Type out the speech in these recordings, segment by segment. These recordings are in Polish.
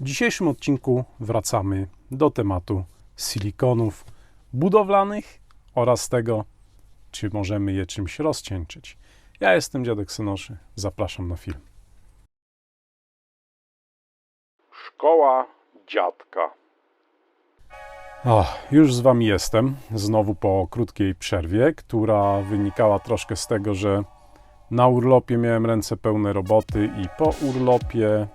W dzisiejszym odcinku wracamy do tematu silikonów budowlanych oraz tego, czy możemy je czymś rozcieńczyć. Ja jestem dziadek Synoszy, zapraszam na film. Szkoła dziadka. O, już z wami jestem, znowu po krótkiej przerwie, która wynikała troszkę z tego, że na urlopie miałem ręce pełne roboty i po urlopie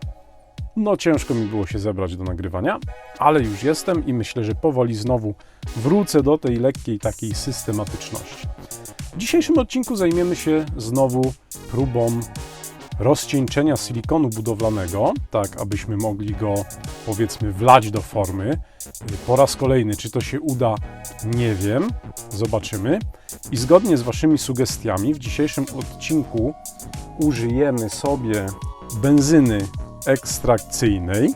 no ciężko mi było się zebrać do nagrywania, ale już jestem i myślę, że powoli znowu wrócę do tej lekkiej takiej systematyczności. W dzisiejszym odcinku zajmiemy się znowu próbą rozcieńczenia silikonu budowlanego, tak abyśmy mogli go powiedzmy wlać do formy. Po raz kolejny, czy to się uda, nie wiem, zobaczymy. I zgodnie z Waszymi sugestiami, w dzisiejszym odcinku użyjemy sobie benzyny ekstrakcyjnej.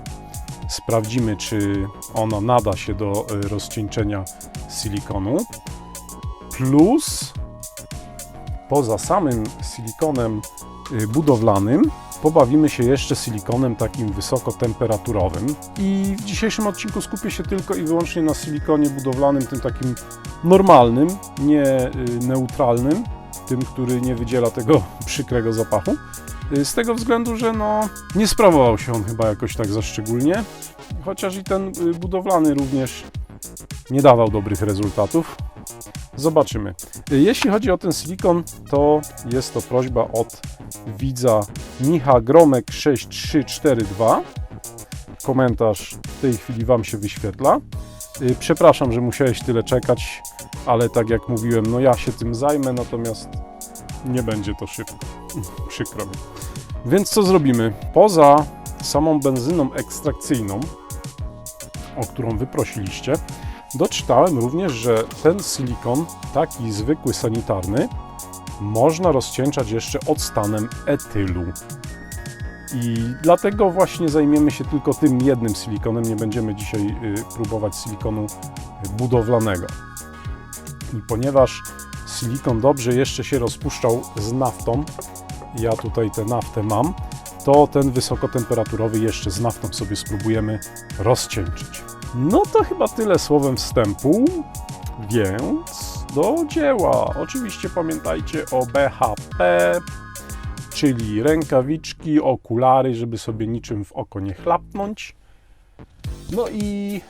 Sprawdzimy, czy ona nada się do e, rozcieńczenia silikonu. Plus, poza samym silikonem y, budowlanym, pobawimy się jeszcze silikonem takim wysokotemperaturowym. I w dzisiejszym odcinku skupię się tylko i wyłącznie na silikonie budowlanym, tym takim normalnym, nie y, neutralnym, tym, który nie wydziela tego przykrego zapachu. Y, Z tego względu, że no, nie sprawował się on chyba jakoś tak za szczególnie, chociaż i ten y, budowlany również nie dawał dobrych rezultatów. Zobaczymy. Y, Jeśli chodzi o ten silikon, to jest to prośba od widza Micha Gromek 6342. Komentarz w tej chwili Wam się wyświetla. Przepraszam, że musiałeś tyle czekać, ale tak jak mówiłem, no ja się tym zajmę, natomiast nie będzie to szybko. Przykro mi. Więc co zrobimy? Poza samą benzyną ekstrakcyjną, o którą wyprosiliście, doczytałem również, że ten silikon, taki zwykły sanitarny, można rozcieńczać jeszcze odstanem etylu. I dlatego właśnie zajmiemy się tylko tym jednym silikonem. Nie będziemy dzisiaj y, próbować silikonu budowlanego. I ponieważ silikon dobrze jeszcze się rozpuszczał z naftą, ja tutaj tę naftę mam, to ten wysokotemperaturowy jeszcze z naftą sobie spróbujemy rozcieńczyć. No to chyba tyle słowem wstępu, więc do dzieła. Oczywiście pamiętajcie o BHP, czyli rękawiczki, okulary, żeby sobie niczym w oko nie chlapnąć. No i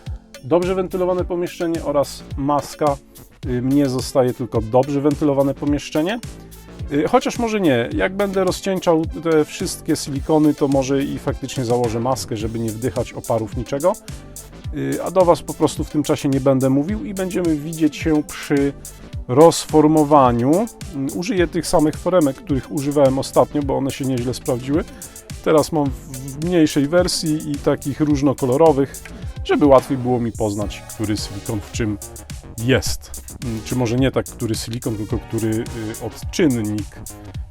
dobrze wentylowane pomieszczenie oraz maska. Y, Mnie zostaje tylko dobrze wentylowane pomieszczenie. Y, Chociaż może nie, jak będę rozcieńczał te wszystkie silikony, to może i faktycznie założę maskę, żeby nie wdychać oparów niczego. Y, A do Was po prostu w tym czasie nie będę mówił i będziemy widzieć się przy rozformowaniu. Mm, Użyję tych samych foremek, których używałem ostatnio, bo one się nieźle sprawdziły. Teraz mam w mniejszej wersji i takich różnokolorowych, żeby łatwiej było mi poznać, który silikon w czym jest. Mm, Czy może nie tak, który silikon, tylko który y, odczynnik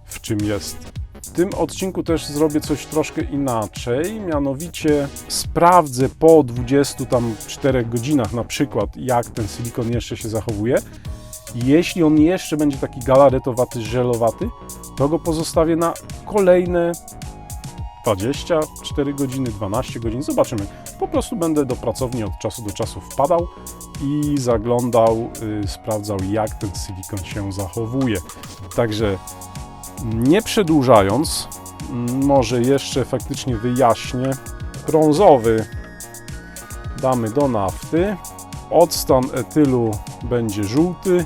w czym jest. W tym odcinku też zrobię coś troszkę inaczej, mianowicie sprawdzę po 24 godzinach na przykład, jak ten silikon jeszcze się zachowuje. Jeśli on jeszcze będzie taki galaretowaty, żelowaty, to go pozostawię na kolejne 24 godziny, 12 godzin, zobaczymy. Po prostu będę do pracowni od czasu do czasu wpadał i zaglądał, y, sprawdzał jak ten silikon się zachowuje. Także nie przedłużając, m, może jeszcze faktycznie wyjaśnię. Brązowy damy do nafty, odstan etylu będzie żółty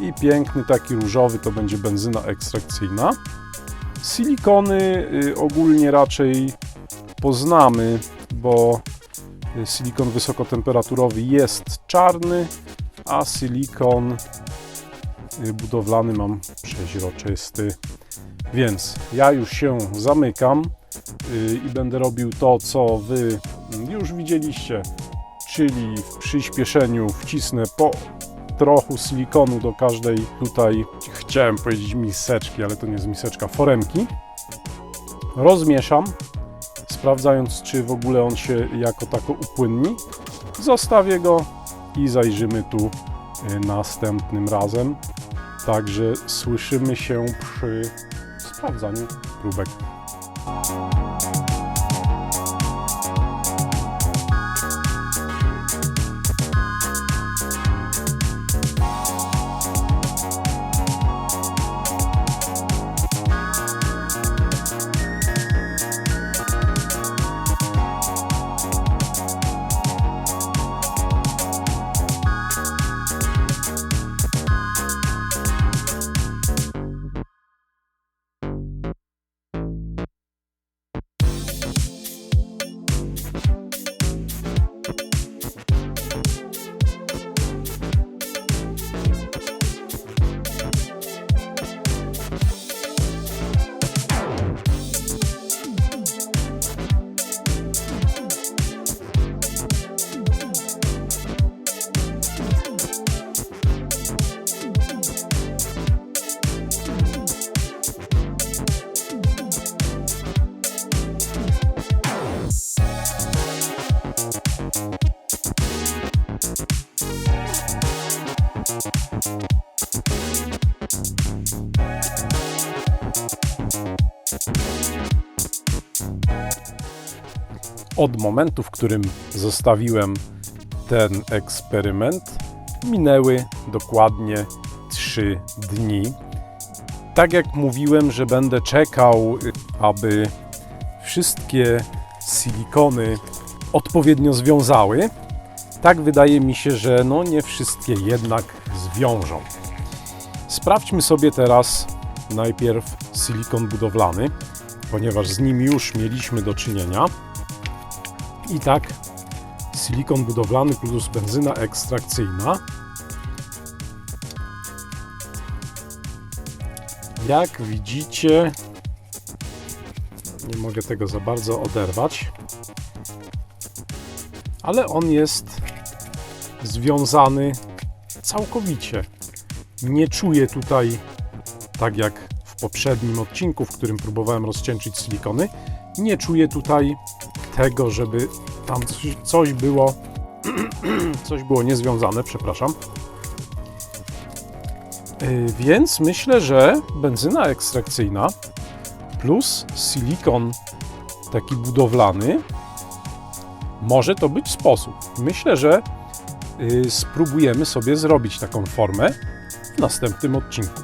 i piękny taki różowy to będzie benzyna ekstrakcyjna. Silikony y, ogólnie raczej poznamy, bo y, silikon wysokotemperaturowy jest czarny, a silikon y, budowlany mam przeźroczysty. Więc ja już się zamykam i będę robił to, co Wy już widzieliście, czyli w przyspieszeniu wcisnę po trochu silikonu do każdej tutaj, chciałem powiedzieć miseczki, ale to nie jest miseczka, foremki. Rozmieszam, sprawdzając, czy w ogóle on się jako tako upłynni. Zostawię go i zajrzymy tu y, następnym razem. Także słyszymy się przy sprawdzaniu próbek. Od momentu, w którym zostawiłem ten eksperyment, minęły dokładnie 3 dni. Tak jak mówiłem, że będę czekał, aby wszystkie silikony odpowiednio związały, tak wydaje mi się, że no nie wszystkie jednak zwiążą. Sprawdźmy sobie teraz najpierw silikon budowlany, ponieważ z nim już mieliśmy do czynienia. I tak silikon budowlany plus benzyna ekstrakcyjna. Jak widzicie, nie mogę tego za bardzo oderwać, ale on jest związany całkowicie. Nie czuję tutaj, tak jak w poprzednim odcinku, w którym próbowałem rozcieńczyć silikony, nie czuję tutaj tego, żeby tam coś- było, coś było niezwiązane, przepraszam. Yy, Więc myślę, że benzyna ekstrakcyjna plus silikon taki budowlany może to być sposób. Myślę, że y, spróbujemy sobie zrobić taką formę w następnym odcinku.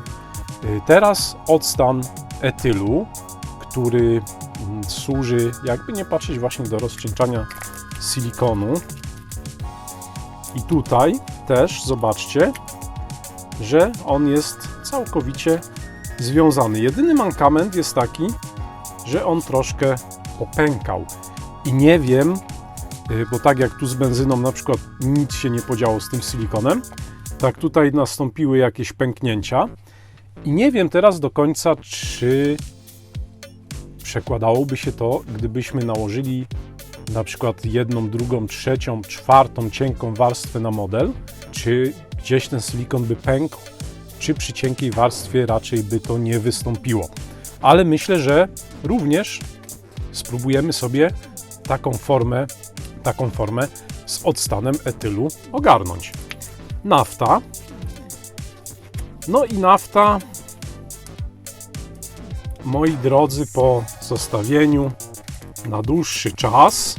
Y, Teraz odstan etylu, który mm, służy, jakby nie patrzeć, właśnie do rozcieńczania silikonu. I tutaj też zobaczcie, że on jest całkowicie związany. Jedyny mankament jest taki, że on troszkę popękał. I nie wiem, y, bo tak jak tu z benzyną na przykład nic się nie podziało z tym silikonem, tak tutaj nastąpiły jakieś pęknięcia. I nie wiem teraz do końca, czy przekładałoby się to, gdybyśmy nałożyli na przykład jedną, drugą, trzecią, czwartą cienką warstwę na model, czy gdzieś ten silikon by pękł, czy przy cienkiej warstwie raczej by to nie wystąpiło. Ale myślę, że również spróbujemy sobie taką formę, taką formę z odstanem etylu ogarnąć. Nafta. No i nafta, moi drodzy, po zostawieniu na dłuższy czas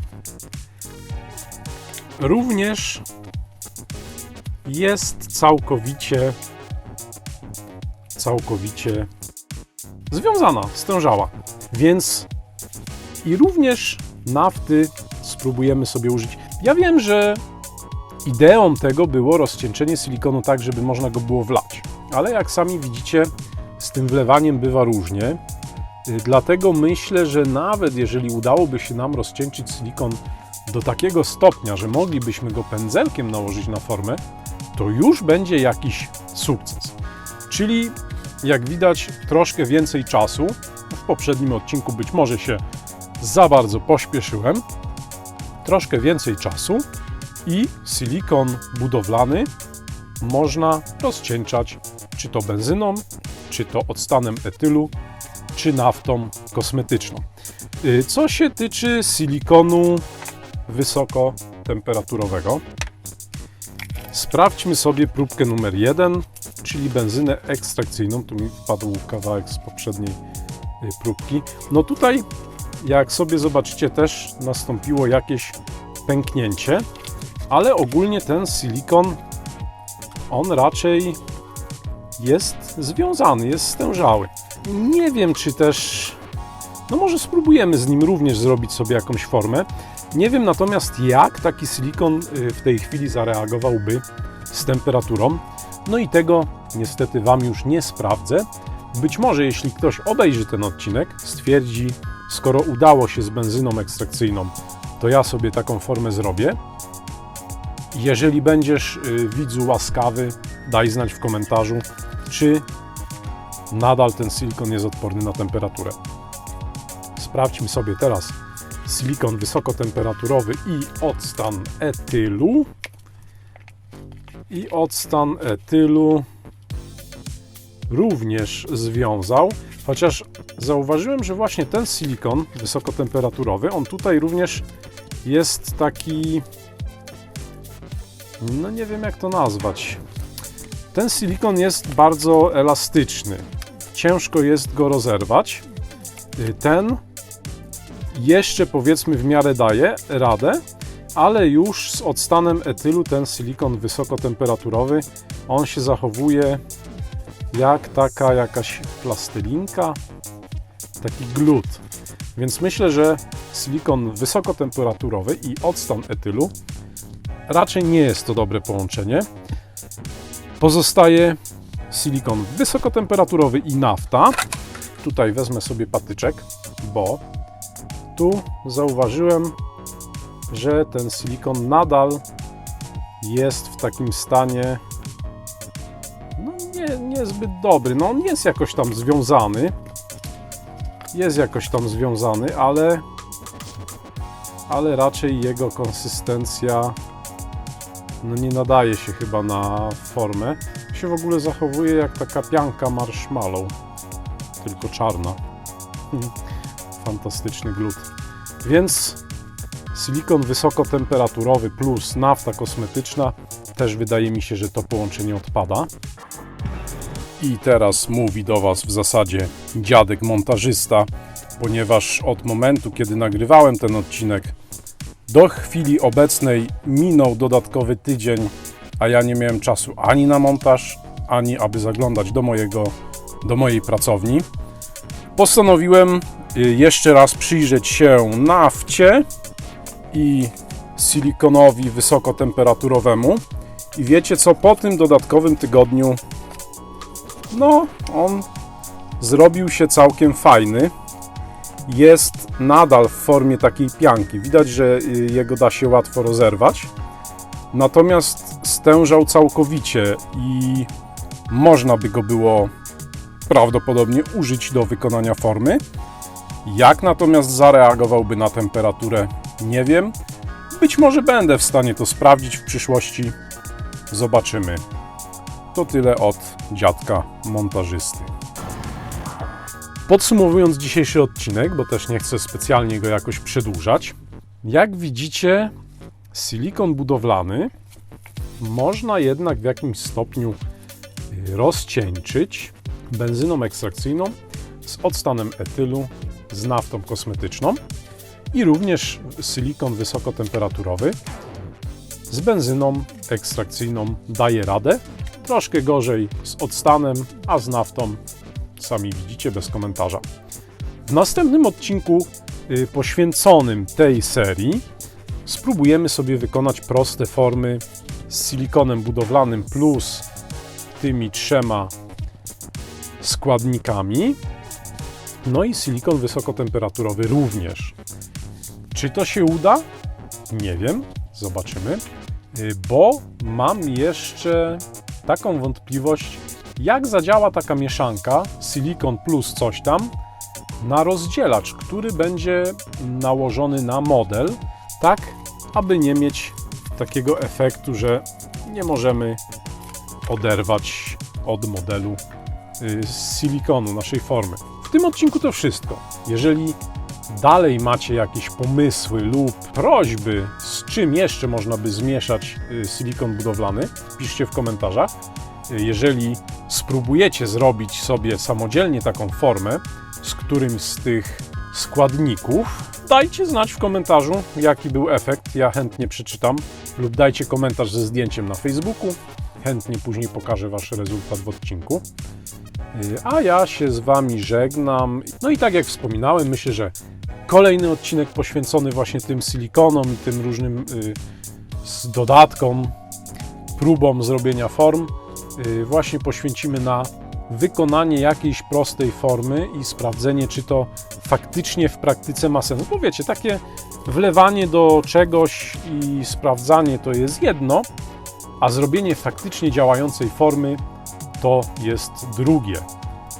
również jest całkowicie całkowicie związana, stężała. Więc i również nafty spróbujemy sobie użyć. Ja wiem, że ideą tego było rozcieńczenie silikonu tak, żeby można go było wlać. Ale jak sami widzicie, z tym wlewaniem bywa różnie. Y, Dlatego myślę, że nawet jeżeli udałoby się nam rozcieńczyć silikon do takiego stopnia, że moglibyśmy go pędzelkiem nałożyć na formę, to już będzie jakiś sukces. Czyli jak widać, troszkę więcej czasu. W poprzednim odcinku być może się za bardzo pośpieszyłem. Troszkę więcej czasu i silikon budowlany można rozcieńczać czy to benzyną, czy to odstanem etylu, czy naftą kosmetyczną. Y, Co się tyczy silikonu wysokotemperaturowego, sprawdźmy sobie próbkę numer 1, czyli benzynę ekstrakcyjną. Tu mi wpadł kawałek z poprzedniej y, próbki. No tutaj, jak sobie zobaczycie, też nastąpiło jakieś pęknięcie, ale ogólnie ten silikon, on raczej jest związany, jest stężały. Nie wiem, czy też. No może spróbujemy z nim również zrobić sobie jakąś formę. Nie wiem natomiast, jak taki silikon y, w tej chwili zareagowałby z temperaturą. No i tego niestety Wam już nie sprawdzę. Być może jeśli ktoś obejrzy ten odcinek, stwierdzi, skoro udało się z benzyną ekstrakcyjną, to ja sobie taką formę zrobię. Jeżeli będziesz y, widzu łaskawy, daj znać w komentarzu, czy nadal ten silikon jest odporny na temperaturę. Sprawdźmy sobie teraz silikon wysokotemperaturowy i odstan etylu. I odstan etylu również związał, chociaż zauważyłem, że właśnie ten silikon wysokotemperaturowy, on tutaj również jest taki no nie wiem jak to nazwać. Ten silikon jest bardzo elastyczny. Ciężko jest go rozerwać. Y, Ten jeszcze powiedzmy w miarę daje radę, ale już z odstanem etylu ten silikon wysokotemperaturowy, on się zachowuje jak taka jakaś plastylinka, taki glut. Więc myślę, że silikon wysokotemperaturowy i odstan etylu raczej nie jest to dobre połączenie. Pozostaje silikon wysokotemperaturowy i nafta. Tutaj wezmę sobie patyczek, bo tu zauważyłem, że ten silikon nadal jest w takim stanie niezbyt dobry. No on jest jakoś tam związany. Jest jakoś tam związany, ale ale raczej jego konsystencja no nie nadaje się chyba na formę. Się w ogóle zachowuje jak taka pianka marshmallow, tylko czarna. Fantastyczny glut. Więc silikon wysokotemperaturowy plus nafta kosmetyczna też wydaje mi się, że to połączenie odpada. I teraz mówi do Was w zasadzie dziadek montażysta, ponieważ od momentu, kiedy nagrywałem ten odcinek, do chwili obecnej minął dodatkowy tydzień, a ja nie miałem czasu ani na montaż, ani aby zaglądać do, mojego, do mojej pracowni. Postanowiłem y, jeszcze raz przyjrzeć się nafcie i silikonowi wysokotemperaturowemu. I wiecie co, po tym dodatkowym tygodniu, no, on zrobił się całkiem fajny. Jest nadal w formie takiej pianki. Widać, że y, jego da się łatwo rozerwać. Natomiast stężał całkowicie i można by go było prawdopodobnie użyć do wykonania formy. Jak natomiast zareagowałby na temperaturę, nie wiem. Być może będę w stanie to sprawdzić w przyszłości. Zobaczymy. To tyle od dziadka montażysty. Podsumowując dzisiejszy odcinek, bo też nie chcę specjalnie go jakoś przedłużać, jak widzicie, silikon budowlany można jednak w jakimś stopniu y, rozcieńczyć benzyną ekstrakcyjną z odstanem etylu, z naftą kosmetyczną i również silikon wysokotemperaturowy z benzyną ekstrakcyjną daje radę. Troszkę gorzej z odstanem, a z naftą sami widzicie bez komentarza. W następnym odcinku y, poświęconym tej serii spróbujemy sobie wykonać proste formy z silikonem budowlanym plus tymi trzema składnikami. No i silikon wysokotemperaturowy również. Czy to się uda? Nie wiem, zobaczymy. Y, Bo mam jeszcze taką wątpliwość, jak zadziała taka mieszanka silikon plus coś tam na rozdzielacz, który będzie nałożony na model, tak aby nie mieć takiego efektu, że nie możemy oderwać od modelu y, silikonu naszej formy. W tym odcinku to wszystko. Jeżeli dalej macie jakieś pomysły lub prośby, z czym jeszcze można by zmieszać y, silikon budowlany, piszcie w komentarzach. Y, Jeżeli spróbujecie zrobić sobie samodzielnie taką formę z którymś z tych składników, dajcie znać w komentarzu, jaki był efekt. Ja chętnie przeczytam, lub dajcie komentarz ze zdjęciem na Facebooku. Chętnie później pokażę Wasz rezultat w odcinku. Y, A ja się z Wami żegnam. No i tak jak wspominałem, myślę, że kolejny odcinek poświęcony właśnie tym silikonom i tym różnym y, dodatkom, próbom zrobienia form, y, właśnie poświęcimy na wykonanie jakiejś prostej formy i sprawdzenie, czy to faktycznie w praktyce ma sens. Bo wiecie, takie wlewanie do czegoś i sprawdzanie to jest jedno, a zrobienie faktycznie działającej formy to jest drugie.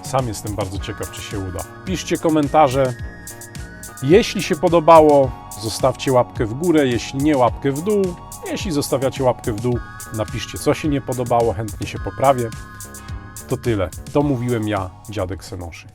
Sam jestem bardzo ciekaw, czy się uda. Piszcie komentarze. Jeśli się podobało, zostawcie łapkę w górę, jeśli nie, łapkę w dół. Jeśli zostawiacie łapkę w dół, napiszcie, co się nie podobało, chętnie się poprawię. To tyle. To mówiłem ja, dziadek Senoszy.